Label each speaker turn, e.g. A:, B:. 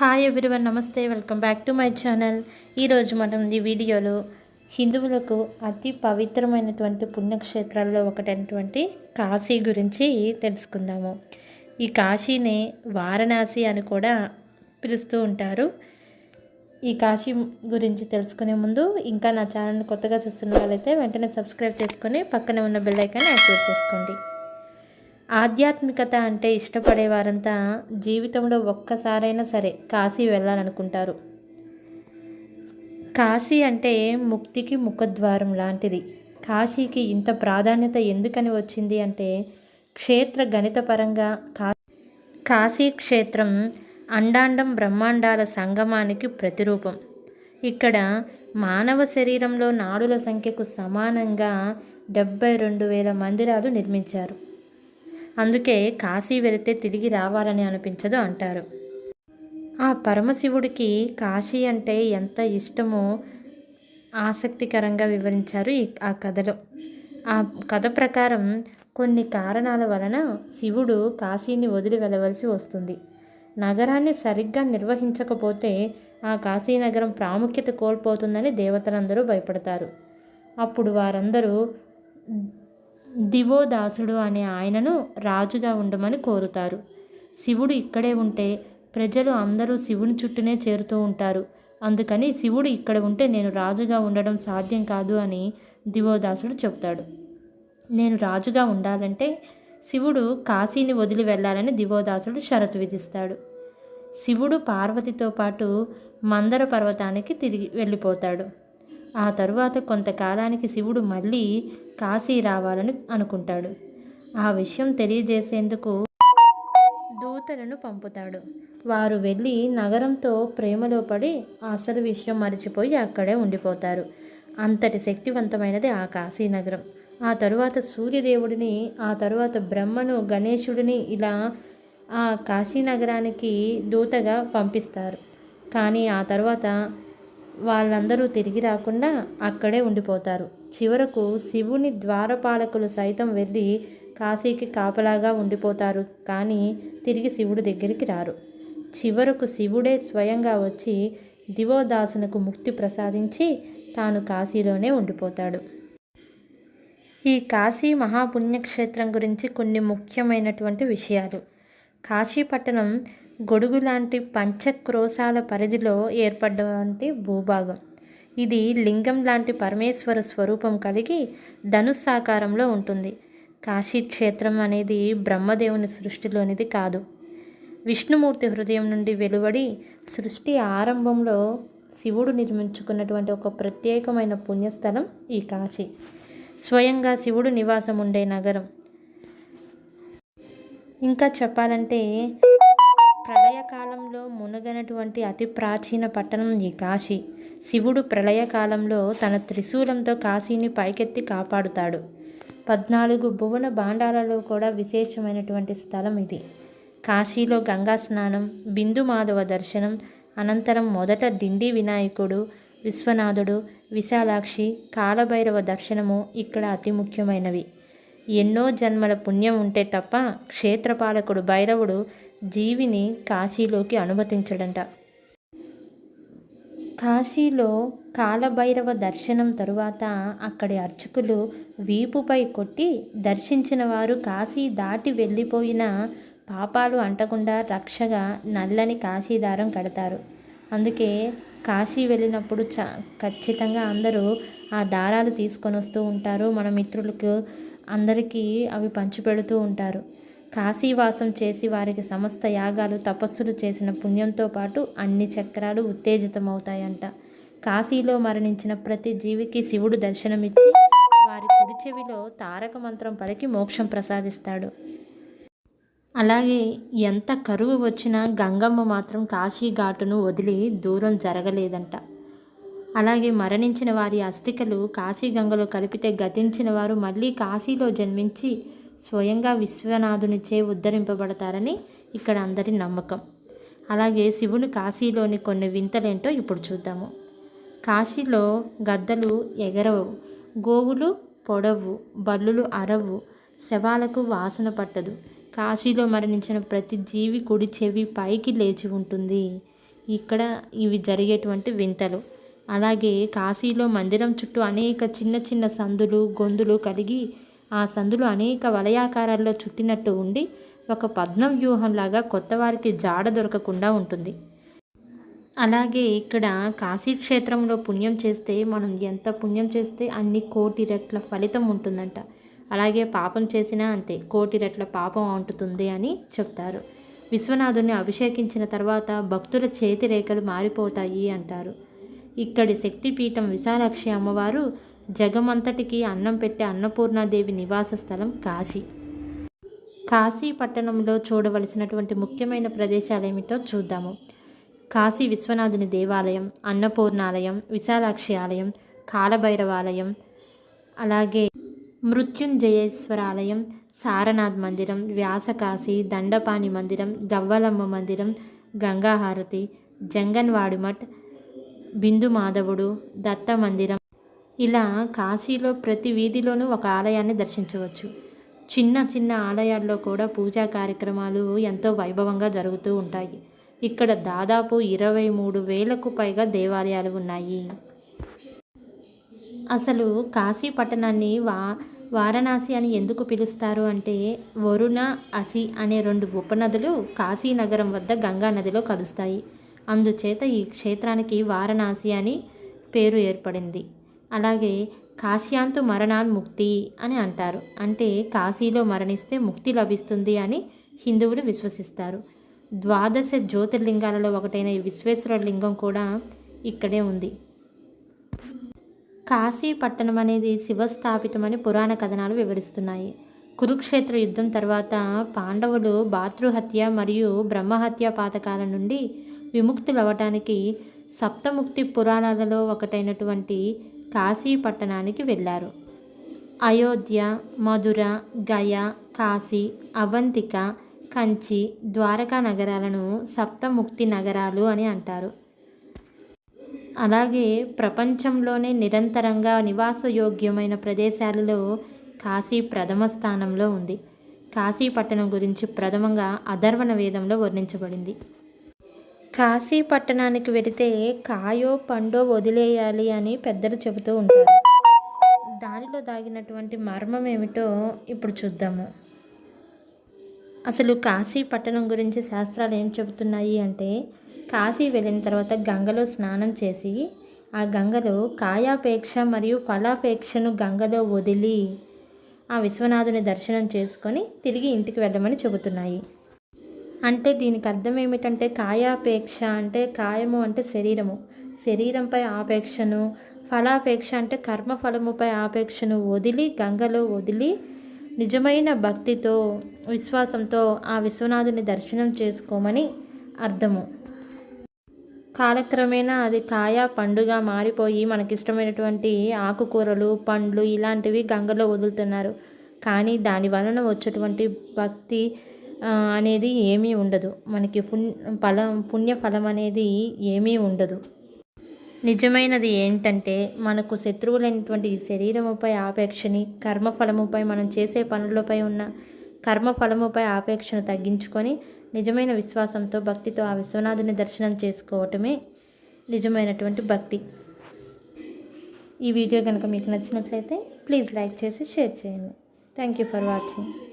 A: Hi everyone నమస్తే welcome back to my channel ఈరోజు మనం ఈ వీడియోలో హిందువులకు అతి పవిత్రమైనటువంటి పుణ్యక్షేత్రాల్లో ఒకటైనటువంటి కాశీ గురించి తెలుసుకుందాము. ఈ కాశీని వారణాసి అని కూడా పిలుస్తూ ఉంటారు. ఈ కాశీ గురించి తెలుసుకునే ముందు ఇంకా నా ఛానల్ని కొత్తగా చూస్తున్న వాళ్ళైతే వెంటనే సబ్స్క్రైబ్ చేసుకొని పక్కనే ఉన్న బెల్ ఐకాన్ యాక్టివేట్ చేసుకోండి. ఆధ్యాత్మికత అంటే ఇష్టపడే వారంతా జీవితంలో ఒక్కసారైనా సరే కాశీ వెళ్ళాలనుకుంటారు. కాశీ అంటే ముక్తికి ముఖద్వారం లాంటిది. కాశీకి ఇంత ప్రాధాన్యత ఎందుకని వచ్చింది అంటే క్షేత్ర గణితపరంగా కా కాశీ క్షేత్రం అండాండం బ్రహ్మాండాల సంగమానికి ప్రతిరూపం. ఇక్కడ మానవ శరీరంలో నాడుల సంఖ్యకు సమానంగా డెబ్బై రెండు వేల మందిరాలు నిర్మించారు. అందుకే కాశీ వెళితే తిరిగి రావాలని అనిపించదు అంటారు. ఆ పరమశివుడికి కాశీ అంటే ఎంత ఇష్టమో ఆసక్తికరంగా వివరించారు ఈ ఆ కథలో. ఆ కథ ప్రకారం కొన్ని కారణాల వలన శివుడు కాశీని వదిలి వెళ్ళవలసి వస్తుంది. నగరాన్ని సరిగ్గా నిర్వహించకపోతే ఆ కాశీ నగరం ప్రాముఖ్యత కోల్పోతుందని దేవతలందరూ భయపడతారు. అప్పుడు వారందరూ దివోదాసుడు అనే ఆయనను రాజుగా ఉండమని కోరుతారు. శివుడు ఇక్కడే ఉంటే ప్రజలు అందరూ శివుని చుట్టూనే చేరుతూ ఉంటారు. అందుకని శివుడు ఇక్కడ ఉంటే నేను రాజుగా ఉండడం సాధ్యం కాదు అని దివోదాసుడు చెప్తాడు నేను రాజుగా ఉండాలంటే శివుడు కాశీని వదిలి వెళ్ళాలని దివోదాసుడు షరతు విధిస్తాడు. శివుడు పార్వతితో పాటు మందర పర్వతానికి తిరిగి వెళ్ళిపోతాడు. ఆ తరువాత కొంతకాలానికి శివుడు మళ్ళీ కాశీ రావాలని అనుకుంటాడు. ఆ విషయం తెలియజేసేందుకు దూతలను పంపుతాడు. వారు వెళ్ళి నగరంతో ప్రేమలో పడి అసలు విషయం మరిచిపోయి అక్కడే ఉండిపోతారు. అంతటి శక్తివంతమైనది ఆ కాశీ నగరం. ఆ తరువాత సూర్యదేవుడిని ఆ తరువాత బ్రహ్మను గణేశుడిని ఇలా ఆ కాశీ నగరానికి దూతగా పంపిస్తారు. కానీ ఆ తర్వాత వాళ్ళందరూ తిరిగి రాకుండా అక్కడే ఉండిపోతారు. చివరకు శివుని ద్వారపాలకులు సైతం వెళ్ళి కాశీకి కాపలాగా ఉండిపోతారు. కానీ తిరిగి శివుడి దగ్గరికి రారు. చివరకు శివుడే స్వయంగా వచ్చి దివోదాసునకు ముక్తి ప్రసాదించి తాను కాశీలోనే ఉండిపోతాడు. ఈ కాశీ మహాపుణ్యక్షేత్రం గురించి కొన్ని ముఖ్యమైనటువంటి విషయాలు. కాశీ పట్టణం గొడుగు లాంటి పంచక్రోశాల పరిధిలో ఏర్పడ్డటువంటి భూభాగం. ఇది లింగం లాంటి పరమేశ్వర స్వరూపం కలిగి ధనుస్సాకారంలో ఉంటుంది. కాశీ క్షేత్రం అనేది బ్రహ్మదేవుని సృష్టిలోనిది కాదు. విష్ణుమూర్తి హృదయం నుండి వెలువడి సృష్టి ఆరంభంలో శివుడు నిర్మించుకున్నటువంటి ఒక ప్రత్యేకమైన పుణ్యస్థలం ఈ కాశీ. స్వయంగా శివుడు నివాసం ఉండే నగరం. ఇంకా చెప్పాలంటే ప్రళయకాలంలో మునగనటువంటి అతి ప్రాచీన పట్టణం ఈ కాశీ. శివుడు ప్రళయకాలంలో తన త్రిశూలంతో కాశీని పైకెత్తి కాపాడుతాడు. పద్నాలుగు భువన భాండాలలో కూడా విశేషమైనటువంటి స్థలం ఇది. కాశీలో గంగా స్నానం బిందు మాధవ దర్శనం అనంతరం మొదట దిండి వినాయకుడు విశ్వనాథుడు విశాలాక్షి కాలభైరవ దర్శనము ఇక్కడ అతి ముఖ్యమైనవి. ఎన్నో జన్మల పుణ్యం ఉంటే తప్ప క్షేత్రపాలకుడు భైరవుడు జీవిని కాశీలోకి అనుమతించడంట. కాశీలో కాలభైరవ దర్శనం తరువాత అక్కడి అర్చకులు వీపుపై కొట్టి దర్శించిన వారు కాశీ దాటి వెళ్ళిపోయిన పాపాలు అంటకుండా రక్షగా నల్లని కాశీదారం కడతారు. అందుకే కాశీ వెళ్ళినప్పుడు చ ఖచ్చితంగా అందరూ ఆ దారాలు తీసుకొని వస్తూ ఉంటారు. మన మిత్రులకు అందరికీ అవి పంచిపెడుతూ ఉంటారు. కాశీవాసం చేసి వారికి సమస్త యాగాలు తపస్సులు చేసిన పుణ్యంతో పాటు అన్ని చక్రాలు ఉత్తేజితమవుతాయంట. కాశీలో మరణించిన ప్రతి జీవికి శివుడు దర్శనమిచ్చి వారి కుడి చెవిలో తారక మంత్రం పలికి మోక్షం ప్రసాదిస్తాడు. అలాగే ఎంత కరువు వచ్చినా గంగమ్మ మాత్రం కాశీ ఘాటును వదిలి దూరం జరగలేదంట. అలాగే మరణించిన వారి అస్థికలు కాశీ గంగలో కలిపితే గతించిన వారు మళ్ళీ కాశీలో జన్మించి స్వయంగా విశ్వనాథునిచే ఉద్ధరింపబడతారని ఇక్కడ అందరి నమ్మకం. అలాగే శివుని కాశీలోని కొన్ని వింతలేంటో ఇప్పుడు చూద్దాము. కాశీలో గద్దలు ఎగరవు గోవులు పొడవు బల్లులు అరవు శవాలకు వాసన పట్టదు. కాశీలో మరణించిన ప్రతి జీవి కుడి చెవి పైకి లేచి ఉంటుంది. ఇక్కడ ఇవి జరిగేటువంటి వింతలు. అలాగే కాశీలో మందిరం చుట్టూ అనేక చిన్న చిన్న సందులు గొంతులు కలిగి ఆ సందులు అనేక వలయాకారాల్లో చుట్టినట్టు ఉండి ఒక పద్మం వ్యూహంలాగా కొత్త వారికి జాడ దొరకకుండా ఉంటుంది. అలాగే ఇక్కడ కాశీ క్షేత్రంలో పుణ్యం చేస్తే మనం ఎంత పుణ్యం చేస్తే అన్ని కోటి రెట్ల ఫలితం ఉంటుందంట. అలాగే పాపం చేసినా అంతే కోటి రెట్ల పాపం అంటుతుంది అని చెప్తారు. విశ్వనాథుని అభిషేకించిన తర్వాత భక్తుల చేతి రేఖలు మారిపోతాయి అంటారు. ఇక్కడి శక్తిపీఠం విశాలాక్షి అమ్మవారు జగమంతటికి అన్నం పెట్టే అన్నపూర్ణాదేవి నివాస స్థలం కాశీ. కాశీ పట్టణంలో చూడవలసినటువంటి ముఖ్యమైన ప్రదేశాలు ఏమిటో చూద్దాము. కాశీ విశ్వనాథుని దేవాలయం అన్నపూర్ణాలయం విశాలాక్షి ఆలయం కాలభైరవాలయం అలాగే మృత్యుంజయేశ్వర ఆలయం సారనాథ్ మందిరం వ్యాసకాశి దండపాణి మందిరం గవ్వలమ్మ మందిరం గంగాహారతి జంగన్వాడి మఠ్ బిందు మాధవుడు దత్త మందిరం ఇలా కాశీలో ప్రతి వీధిలోనూ ఒక ఆలయాన్ని దర్శించవచ్చు. చిన్న చిన్న ఆలయాల్లో కూడా పూజా కార్యక్రమాలు ఎంతో వైభవంగా జరుగుతూ ఉంటాయి. ఇక్కడ దాదాపు ఇరవై మూడు వేలకు పైగా దేవాలయాలు ఉన్నాయి. అసలు కాశీ పట్టణాన్ని వా వారణాసి అని ఎందుకు పిలుస్తారు అంటే వరుణ అసి అనే రెండు ఉపనదులు కాశీనగరం వద్ద గంగా నదిలో కలుస్తాయి. అందుచేత ఈ క్షేత్రానికి వారణాసి అని పేరు ఏర్పడింది. అలాగే కాశ్యాంతు మరణాన్ ముక్తి అని అంటారు. అంటే కాశీలో మరణిస్తే ముక్తి లభిస్తుంది అని హిందువులు విశ్వసిస్తారు. ద్వాదశ జ్యోతిర్లింగాలలో ఒకటైన విశ్వేశ్వర లింగం కూడా ఇక్కడే ఉంది. కాశీ పట్టణం అనేది శివస్థాపితమని పురాణ కథనాలు వివరిస్తున్నాయి. కురుక్షేత్ర యుద్ధం తర్వాత పాండవులు భాతృహత్య మరియు బ్రహ్మహత్య పాతకాల నుండి విముక్తులవ్వటానికి సప్తముక్తి పురాణాలలో ఒకటైనటువంటి కాశీ పట్టణానికి వెళ్ళారు. అయోధ్య మధుర గయ కాశీ అవంతిక కంచి ద్వారకా నగరాలను సప్తముక్తి నగరాలు అని అంటారు. అలాగే ప్రపంచంలోనే నిరంతరంగా నివాసయోగ్యమైన ప్రదేశాలలో కాశీ ప్రథమ స్థానంలో ఉంది. కాశీ పట్టణం గురించి ప్రథమంగా అధర్వణ వేదంలో వర్ణించబడింది. కాశీ పట్టణానికి వెళితే కాయో పండో వదిలేయాలి అని పెద్దలు చెబుతూ ఉంటారు. దానిలో దాగినటువంటి మర్మం ఏమిటో ఇప్పుడు చూద్దాము. అసలు కాశీ పట్టణం గురించి శాస్త్రాలు ఏం చెబుతున్నాయి అంటే కాశీ వెళ్ళిన తర్వాత గంగలో స్నానం చేసి ఆ గంగలో కాయాపేక్ష మరియు ఫలాపేక్షను గంగలో వదిలి ఆ విశ్వనాథుని దర్శనం చేసుకొని తిరిగి ఇంటికి వెళ్ళమని చెబుతున్నాయి. అంటే దీనికి అర్థం ఏమిటంటే కాయాపేక్ష అంటే కాయము అంటే శరీరము. శరీరంపై ఆపేక్షను ఫలాపేక్ష అంటే కర్మఫలముపై ఆపేక్షను వదిలి గంగలో వదిలి నిజమైన భక్తితో విశ్వాసంతో ఆ విశ్వనాథుని దర్శనం చేసుకోమని అర్థము. కాలక్రమేణా అది కాయ పండుగ మారిపోయి మనకిష్టమైనటువంటి ఆకుకూరలు పండ్లు ఇలాంటివి గంగలో వదులుతున్నారు. కానీ దాని వలన వచ్చేటువంటి భక్తి అనేది ఏమీ ఉండదు. మనకి పుణ్ ఫలం పుణ్య ఫలం అనేది ఏమీ ఉండదు. నిజమైనది ఏంటంటే మనకు శత్రువులైనటువంటి ఈ శరీరముపై ఆపేక్షని కర్మఫలముపై మనం చేసే పనులపై ఉన్న కర్మఫలముపై ఆపేక్షను తగ్గించుకొని నిజమైన విశ్వాసంతో భక్తితో ఆ విశ్వనాథుని దర్శనం చేసుకోవటమే నిజమైనటువంటి భక్తి. ఈ వీడియో కనుక మీకు నచ్చినట్లయితే ప్లీజ్ లైక్ చేసి షేర్ చేయండి. Thank you for watching.